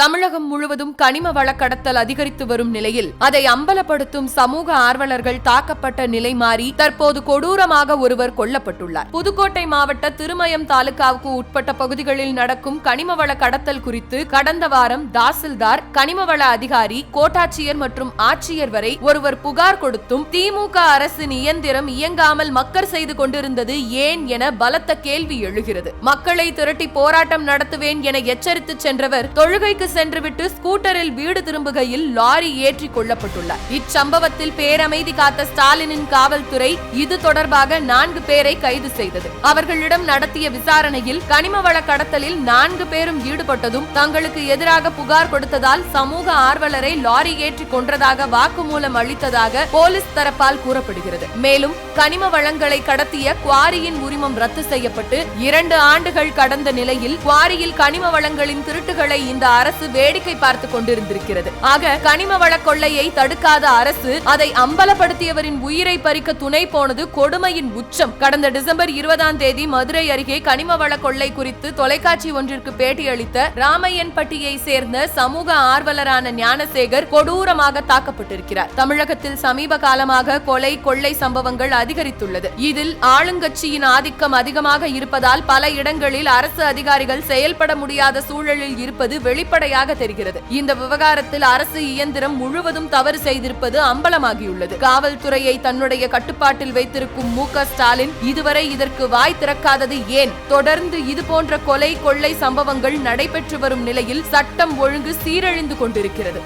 தமிழகம் முழுவதும் கனிம வள கடத்தல் அதிகரித்து வரும் நிலையில் அதை அம்பலப்படுத்தும் சமூக ஆர்வலர்கள் தாக்கப்பட்ட நிலை மாறி தற்போது கொடூரமாக ஒருவர் கொல்லப்பட்டுள்ளார். புதுக்கோட்டை மாவட்ட திருமயம் தாலுகாவுக்கு உட்பட்ட பகுதிகளில் நடக்கும் கனிம வள கடத்தல் குறித்து கடந்த வாரம் தாசில்தார் கனிம வள அதிகாரி கோட்டாட்சியர் மற்றும் ஆட்சியர் வரை ஒருவர் புகார் கொடுத்தும் திமுக அரசின் இயந்திரம் இயங்காமல் மக்கர் செய்து கொண்டிருந்தது ஏன் என பலத்த கேள்வி எழுகிறது. மக்களை திரட்டி போராட்டம் நடத்துவேன் என எச்சரித்து சென்றவர் தொழுகைக்கு சென்றுவிட்டு ஸ்கூட்டரில் வீடு திரும்புகையில் லாரி ஏற்றி கொள்ளப்பட்டுள்ளார் இச்சம்பவத்தில் பேரமைதி காத்த ஸ்டாலினின் காவல்துறை இது தொடர்பாக நான்கு பேரை கைது செய்தது. அவர்களிடம் நடத்திய விசாரணையில் கனிம வள கடத்தலில் நான்கு பேரும் ஈடுபட்டதும் தங்களுக்கு எதிராக புகார் கொடுத்ததால் சமூக ஆர்வலரை லாரி ஏற்றி கொன்றதாக வாக்குமூலம் அளித்ததாக போலீஸ் தரப்பால் கூறப்படுகிறது. மேலும் கனிம வளங்களை கடத்திய குவாரியின் உரிமம் ரத்து செய்யப்பட்டு இரண்டு ஆண்டுகள் கடந்த நிலையில் குவாரியில் கனிம வளங்களின் திருட்டுகளை இந்த அரசு வேடிக்கை பார்த்து கொண்டிருந்திருக்கிறது. ஆக கனிம வள கொள்ளையை தடுக்காத அரசு அதை அம்பலப்படுத்தியவரின் உயிரை பறிக்க துணை போனது கொடுமையின் உச்சம். கடந்த டிசம்பர் இருபதாம் தேதி மதுரை அருகே கனிம வள கொள்ளை குறித்து தொலைக்காட்சி ஒன்றிற்கு பேட்டியளித்த ராமையன்பட்டியை சேர்ந்த சமூக ஆர்வலரான ஞானசேகர் கொடூரமாக தாக்கப்பட்டிருக்கிறார். தமிழகத்தில் சமீப காலமாக கொலை கொள்ளை சம்பவங்கள் அதிகரித்துள்ளது. இதில் ஆளுங்கட்சியின் ஆதிக்கம் அதிகமாக இருப்பதால் பல இடங்களில் அரசு அதிகாரிகள் செயல்பட முடியாத சூழலில் இருப்பது வெளிப்படை வெளிப்படையாக தெரிகிறது. இந்த விவகாரத்தில் அரசு இயந்திரம் முழுவதும் தவறு செய்திருப்பது அம்பலமாகியுள்ளது. காவல்துறையை தன்னுடைய கட்டுப்பாட்டில் வைத்திருக்கும் மு ஸ்டாலின் இதுவரை இதற்கு வாய் திறக்காதது ஏன்? தொடர்ந்து இதுபோன்ற கொலை கொள்ளை சம்பவங்கள் நடைபெற்று வரும் நிலையில் சட்டம் ஒழுங்கு சீரழிந்து கொண்டிருக்கிறது.